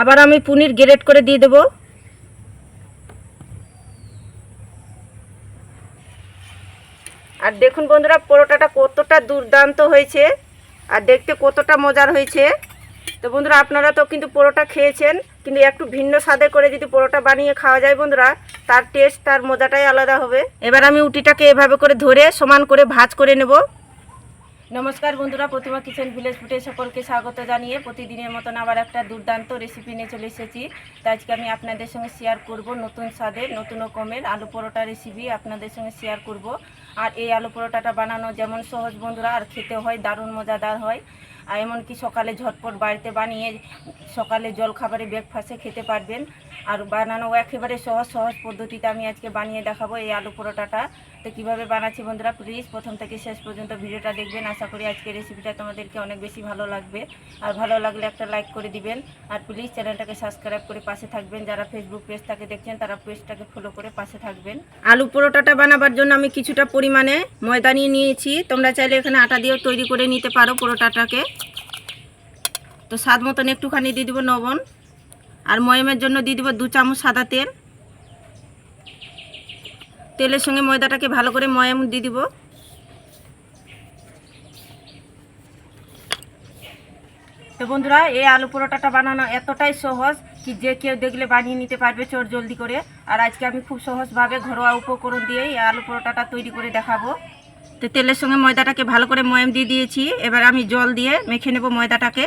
আবার আমি পনির গ্রেট করে দিয়ে দেবো। আর দেখুন বন্ধুরা, পরোটাটা কতটা দুর্দান্ত হয়েছে, আর দেখতে কতটা মজার হয়েছে। তো বন্ধুরা, আপনারা তো কিন্তু পরোটা খেয়েছেন, কিন্তু একটু ভিন্ন স্বাদে করে যদি পরোটা বানিয়ে খাওয়া যায় বন্ধুরা, তার টেস্ট তার মজাটাই আলাদা হবে। এবার আমি উটিটাকে এভাবে করে ধরে সমান করে ভাজ করে নেব। নমস্কার বন্ধুরা, প্রতিমা কিচেন ভিলেজ ফুটে সকলকে স্বাগত জানিয়ে প্রতিদিনের মতন আবার একটা দুর্দান্ত রেসিপি নিয়ে চলে এসেছি। তো আজকে আমি আপনাদের সঙ্গে শেয়ার করব নতুন স্বাদের নতুন রকমের আলু পরোটা রেসিপি আপনাদের সঙ্গে শেয়ার করব। আর এই আলু পরোটাটা বানানো যেমন সহজ বন্ধুরা, আর খেতে হয় দারুণ মজাদার হয়। এমনকি সকালে ঝটপট বাড়িতে বানিয়ে সকালে জলখাবারে ব্রেকফাস্টে খেতে পারবেন। আর বানানো একেবারে সহজ সহজ পদ্ধতিতে আমি আজকে বানিয়ে দেখাবো এই আলু পরোটাটা। তো কীভাবে বানাচ্ছি বন্ধুরা প্লিজ প্রথম থেকে শেষ পর্যন্ত ভিডিওটা দেখবেন। আশা করি আজকের রেসিপিটা তোমাদেরকে অনেক বেশি ভালো লাগবে। আর ভালো লাগলে একটা লাইক করে দিবেন। আর প্লিজ চ্যানেলটাকে সাবস্ক্রাইব করে পাশে থাকবেন। যারা ফেসবুক পেজটাকে দেখছেন, তারা পেজটাকে ফলো করে পাশে থাকবেন। আলু পরোটাটা বানাবার জন্য আমি কিছুটা পরিমাণে ময়দা নিয়ে নিয়েছি। তোমরা চাইলে এখানে আটা দিয়েও তৈরি করে নিতে পারো পরোটাটাকে। তো স্বাদ মতন একটুখানি দিয়ে দিব লবণ আর ময়মের জন্য দিয়ে দিব দু চামচ সাদা তেল। তেলের সঙ্গে ময়দাটাকে ভালো করে ময়াম দিয়ে দিব। তো বন্ধুরা, এই আলু পরোটাটা বানানো এতটাই সহজ কি যে কেউ দেখলে বানিয়ে নিতে পারবে চোর জলদি করে। আর আজকে আমি খুব সহজভাবে ঘরোয়া উপকরণ দিয়েই এই আলু পরোটাটা তৈরি করে দেখাবো। তো তেলের সঙ্গে ময়দাটাকে ভালো করে ময়াম দিয়ে দিয়েছি। এবার আমি জল দিয়ে মেখে নেব ময়দাটাকে।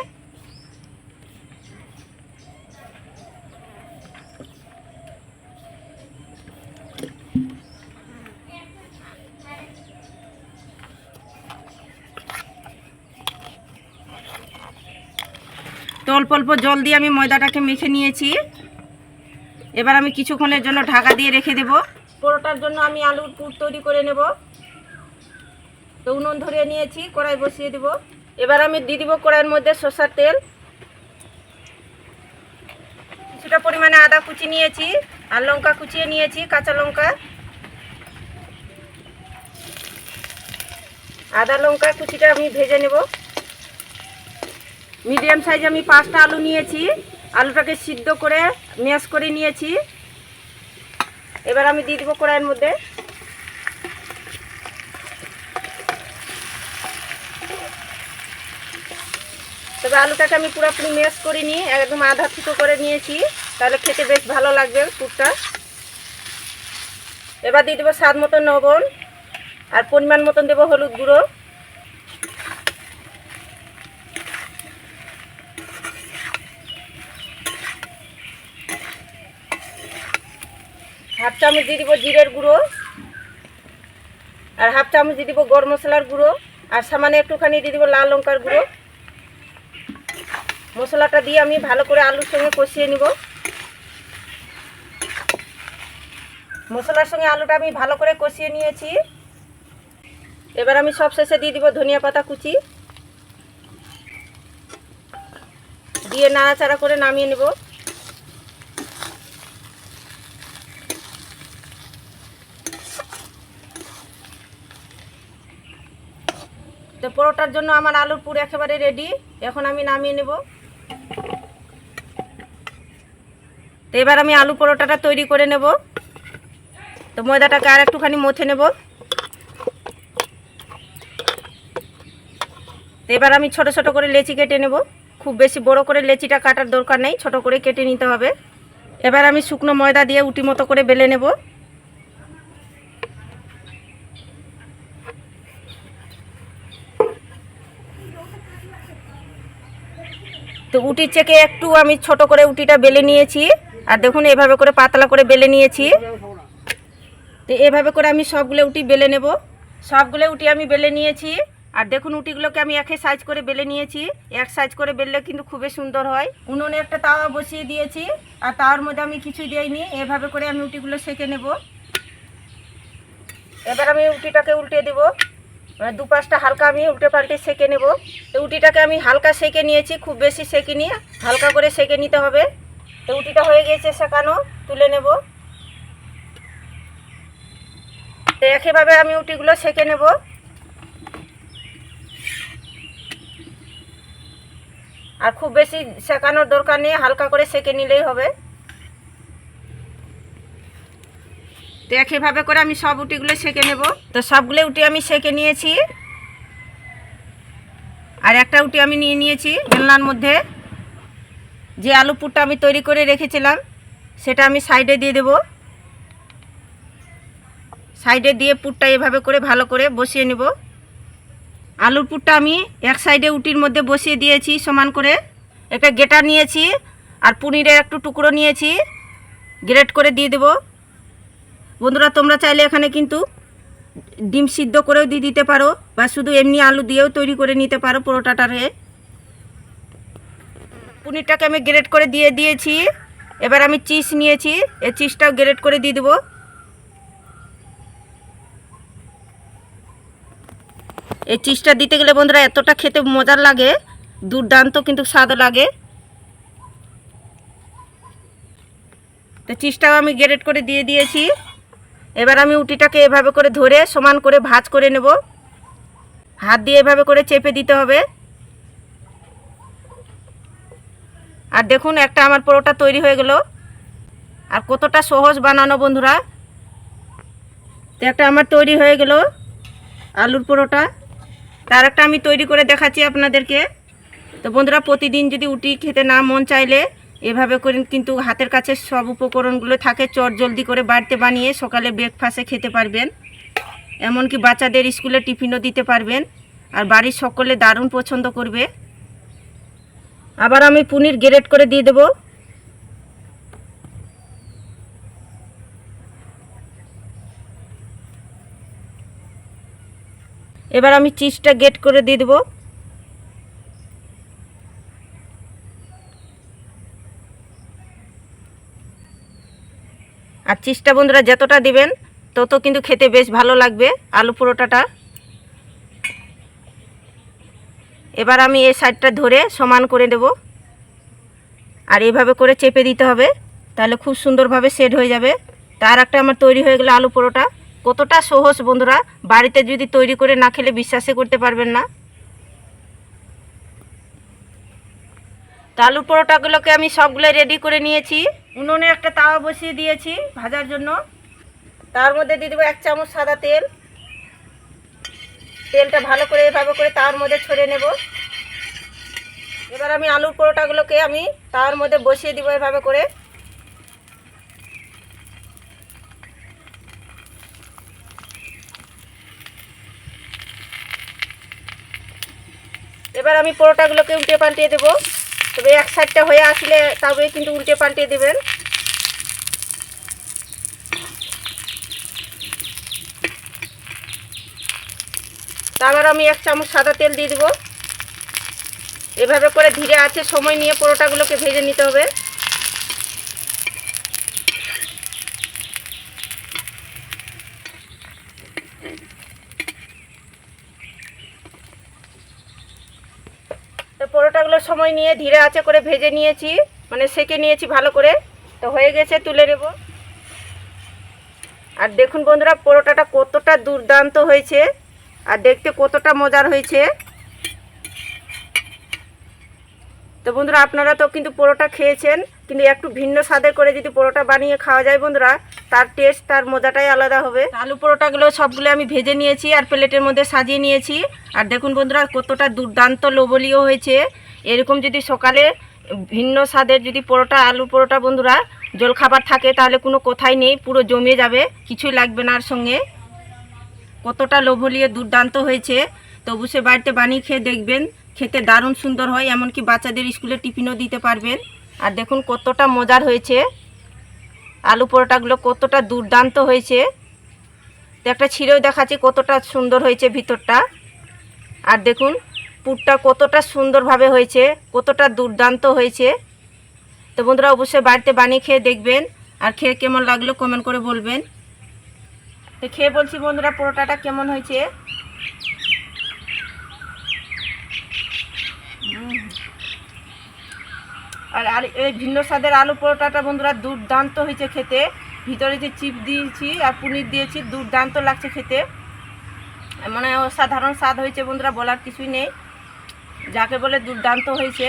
তো অল্প অল্প জল দিয়ে আমি ময়দাটাকে মেখে নিয়েছি। এবার আমি কিছুক্ষণের জন্য ঢাকা দিয়ে রেখে দেব। পরোটার জন্য আমি আলুর পুর তৈরি করে নেব। তো উনুন ধরে নিয়েছি, কড়াই বসিয়ে দেব। এবার আমি দিয়ে দিব কড়াইয়ের মধ্যে সর্ষার তেল। কিছুটা পরিমাণে আদা কুচি নিয়েছি আর লঙ্কা কুচিয়ে নিয়েছি, কাঁচা লঙ্কা। আদা লঙ্কা কুচিটা আমি ভেজে নেব। মিডিয়াম সাইজ আমি পাঁচটা আলু নিয়েছি। আলুটাকে সিদ্ধ করে ম্যাশ করে নিয়েছি। এবার আমি দিয়ে দেবো কড়াইয়ের মধ্যে। তবে আলুটাকে আমি পুরোপুরি ম্যাশ করিনি, একদম আধা থুকো করে নিয়েছি। তাহলে খেতে বেশ ভালো লাগবে পুরটা। এবার দিয়ে দেবো স্বাদ মতন লবণ। আর পরিমাণ মতন দেবো হলুদ গুঁড়ো। হাফ চামচ দিয়ে দিব জিরের গুঁড়ো, আর হাফ চামচ দিয়ে দিব গরম মশলার গুঁড়ো, আর সামান্য একটুখানি দিয়ে দিব লাল লঙ্কার গুঁড়ো। মশলাটা দিয়ে আমি ভালো করে আলুর সঙ্গে কষিয়ে নিব। মশলার সঙ্গে আলুটা আমি ভালো করে কষিয়ে নিয়েছি। এবার আমি সব শেষে দিয়ে দিব ধনিয়া পাতা কুচি। দিয়ে নাড়াচাড়া করে নামিয়ে নেব। তো পরোটার জন্য আমার আলুর পুর একেবারে রেডি এখন আমি নামিয়ে নেব। তো এবার আমি আলু পরোটাটা তৈরি করে নেব। তো ময়দাটাকে আর একটুখানি মথে নেব। তো এবার আমি ছোট ছোট করে লেচি কেটে নেব। খুব বেশি বড় করে লেচিটা কাটার দরকার নেই, ছোট করে কেটে নিতে হবে। এবার আমি শুকনো ময়দা দিয়ে উটি মতো করে বেলে নেব। তো উটির চেকে একটু আমি ছোট করে উটিটা বেলে নিয়েছি। আর দেখুন, এভাবে করে পাতলা করে বেলে নিয়েছি। তো এভাবে করে আমি সবগুলো উটি বেলে নেব। সবগুলো উটি আমি বেলে নিয়েছি। আর দেখুন, উটিগুলোকে আমি একে সাইজ করে বেলে নিয়েছি। এক সাইজ করে বেললে কিন্তু খুবই সুন্দর হয়। উনুনে একটা তাওয়া বসিয়ে দিয়েছি। আর তাওয়ার মধ্যে আমি কিছুই দিইনি। এভাবে করে আমি উটিগুলো সেঁকে নেব। এবার আমি উটিটাকে উল্টে দেব। মানে দু পাঁচটা হালকা আমি উল্টে পাল্টে সেঁকে নেব। তো উটিটাকে আমি হালকা সেঁকে নিয়েছি, খুব বেশি সেঁকে নিয়ে হালকা করে সেঁকে নিতে হবে। তো উটিটা হয়ে গিয়েছে সেঁকানো, তুলে নেব। তো একইভাবে আমি উটিগুলো সেঁকে নেব। আর খুব বেশি সেকানোর দরকার নেই, হালকা করে সেকে নিলেই হবে। তো একইভাবে করে আমি সব উটিগুলো সেকে নেব। তো সবগুলো উটি আমি সেকে নিয়েছি। আর একটা উটি আমি নিয়ে নিয়েছি বেলনার মধ্যে। যে আলু পুরটা আমি তৈরি করে রেখেছিলাম, সেটা আমি সাইডে দিয়ে দেব। সাইডে দিয়ে পুরটা এভাবে করে ভালো করে বসিয়ে নেব। আলুর পুরটা আমি এক সাইডে উটির মধ্যে বসিয়ে দিয়েছি সমান করে। একটা গেটা নিয়েছি আর পনিরের একটু টুকরো নিয়েছি। গ্রেট করে দিয়ে দেব। বন্ধুরা, তোমরা চাইলে এখানে কিন্তু ডিম সিদ্ধ করেও দিয়ে দিতে পারো, বা শুধু এমনি আলু দিয়েও তৈরি করে নিতে পারো পরোটাটারে পনিরটাকে আমি গ্রেট করে দিয়ে দিয়েছি। এবার আমি চিজ নিয়েছি, এই চিজটাও গ্রেট করে দিয়ে দেবো। এই চিজটা দিতে গেলে বন্ধুরা, এতটা খেতে মজার লাগে, দুর্দান্ত কিন্তু স্বাদ লাগে। তো চিজটাও আমি গ্রেট করে দিয়ে দিয়েছি। এবার আমি উটিটাকে এভাবে করে ধরে সমান করে ভাজ করে নেব। হাত দিয়ে এভাবে করে চেপে দিতে হবে। আর দেখুন, একটা আমার পরোটা তৈরি হয়ে গেল। আর কতটা সহজ বানানো বন্ধুরা। তো একটা আমার তৈরি হয়ে গেল আলুর পরোটা। তার একটা আমি তৈরি করে দেখাচ্ছি আপনাদেরকে। তো বন্ধুরা, প্রতিদিন যদি উটি খেতে না মন চাইলে এভাবে করে কিন্তু হাতের কাছে সব উপকরণগুলো থাকে, চট জলদি করে বাড়িতে বানিয়ে সকালে ব্রেকফাস্টে খেতে পারবেন। এমনকি বাচ্চাদের স্কুলে টিফিনও দিতে পারবেন। আর বাড়ির সকলে দারুণ পছন্দ করবে। আবার আমি পনির গ্রেট করে দিয়ে দেব। এবার আমি চিজটা গেট করে দিয়ে দেবো। আর চিজটা বন্ধুরা যতটা দিবেন, তত কিন্তু খেতে বেশ ভালো লাগবে আলু পরোটাটা। এবার আমি এই সাইডটা ধরে সমান করে দেব। আর এভাবে করে চেপে দিতে হবে, তাহলে খুব সুন্দরভাবে সেট হয়ে যাবে। তার একটা আমার তৈরি হয়ে গেলো আলু পরোটা। কতটা সহজ বন্ধুরা, বাড়িতে যদি তৈরি করে না খেলে বিশ্বাসই করতে পারবেন না। তো আলু পরোটাগুলোকে আমি সবগুলো রেডি করে নিয়েছি। উনুনে একটা তাওয়া বসিয়ে দিয়েছি ভাজার জন্য। তার মধ্যে দিয়ে দেবো এক চামচ সাদা তেল। তেলটা ভালো করে এভাবে করে তার মধ্যে ছড়িয়ে নেব। এবার আমি আলুর পরোটাগুলোকে আমি তার মধ্যে বসিয়ে দিব এভাবে করে। এবার আমি পরোটাগুলোকে উল্টে পাল্টিয়ে দেবো। তবে এক সাইডটা হয়ে আসলে তবে কিন্তু উল্টে পাল্টে দেবেন। তারপর আমি এক চামচ সাদা তেল দিয়ে দেবো। এভাবে করে ধীরে আছে, সময় নিয়ে পরোটাগুলোকে ভেজে নিতে হবে। পরোটাগুলো সময় নিয়ে ধীরে আছে করে ভেজে নিয়েছি। মানে সেকে নিয়েছি ভালো করে। তো হয়ে গেছে, তুলে নেব। আর দেখুন বন্ধুরা, পরোটাটা কতটা দুর্দান্ত হয়েছে। আর দেখতে কতটা মজার হয়েছে। তো বন্ধুরা, আপনারা তো কিন্তু পরোটা খেয়েছেন, কিন্তু একটু ভিন্ন স্বাদে করে যদি পরোটা বানিয়ে খাওয়া যায় বন্ধুরা তার টেস্ট তার মজাটাই আলাদা হবে। আলু পরোটাগুলো সবগুলো আমি ভেজে নিয়েছি আর প্লেটের মধ্যে সাজিয়ে নিয়েছি। আর দেখুন বন্ধুরা, কতটা দুর্দান্ত লোবলীয় হয়েছে। এরকম যদি সকালে ভিন্ন স্বাদের যদি পরোটা, আলু পরোটা বন্ধুরা, জলখাবার থাকে, তাহলে কোনো কোথায় নেই, পুরো জমে যাবে, কিছুই লাগবে না আর সঙ্গে। কতটা লোভনীয়, দুর্দান্ত হয়েছে। তবু সে বাড়িতে বানিয়ে খেয়ে দেখবেন, খেতে দারুণ সুন্দর হয়, এমনকি বাচ্চাদের স্কুলে টিফিনও দিতে পারবেন। আর দেখুন কতটা মজার হয়েছে। আলু পরোটাগুলো কতটা দুর্দান্ত হয়েছে। তো একটা ছিঁড়েও দেখাচ্ছি কতটা সুন্দর হয়েছে ভিতরটা। আর দেখুন, পুরটা কতটা সুন্দরভাবে হয়েছে, কতটা দুর্দান্ত হয়েছে। তো বন্ধুরা, অবশ্যই বাড়িতে বানিয়ে খেয়ে দেখবেন। আর খেয়ে কেমন লাগল কমেন্ট করে বলবেন। তো খেয়ে বলছি বন্ধুরা, পরোটাটা কেমন হয়েছে? আর আর এই ভিন্ন স্বাদের আলু পরোটাটা বন্ধুরা দুর্দান্ত হয়েছে খেতে। ভিতরে যে চিপ দিয়েছি আর পনির দিয়েছি, দুর্দান্ত লাগছে খেতে। মানে সাধারণ স্বাদ হয়েছে বন্ধুরা, বলার কিছুই নেই। যাকে বলে দুর্দান্ত হয়েছে।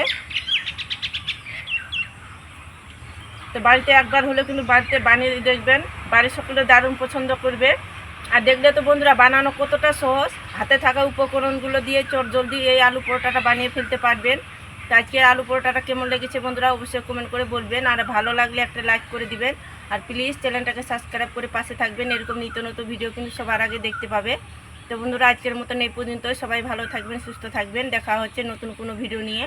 তো বাড়িতে একবার হলে কিন্তু বাড়িতে বানিয়ে দেখবেন। বাড়ির সকলে দারুণ পছন্দ করবে। আর দেখলে তো বন্ধুরা বানানো কতটা সহজ। হাতে থাকা উপকরণগুলো দিয়ে চট জলদি এই আলু পরোটাটা বানিয়ে ফেলতে পারবেন। তো আজকের আলু পরোটাটা কেমন লেগেছে বন্ধুরা অবশ্যই কমেন্ট করে বলবেন। আর ভালো লাগলে একটা লাইক করে দিবেন। আর প্লিজ চ্যানেলটাকে সাবস্ক্রাইব করে পাশে থাকবেন। এরকম নিত্য নতুন ভিডিও কিন্তু সবার আগে দেখতে পাবে। তো বন্ধুরা, আজকের মতন এই পর্যন্ত সবাই ভালো থাকবেন, সুস্থ থাকবেন। দেখা হচ্ছে নতুন কোনো ভিডিও নিয়ে।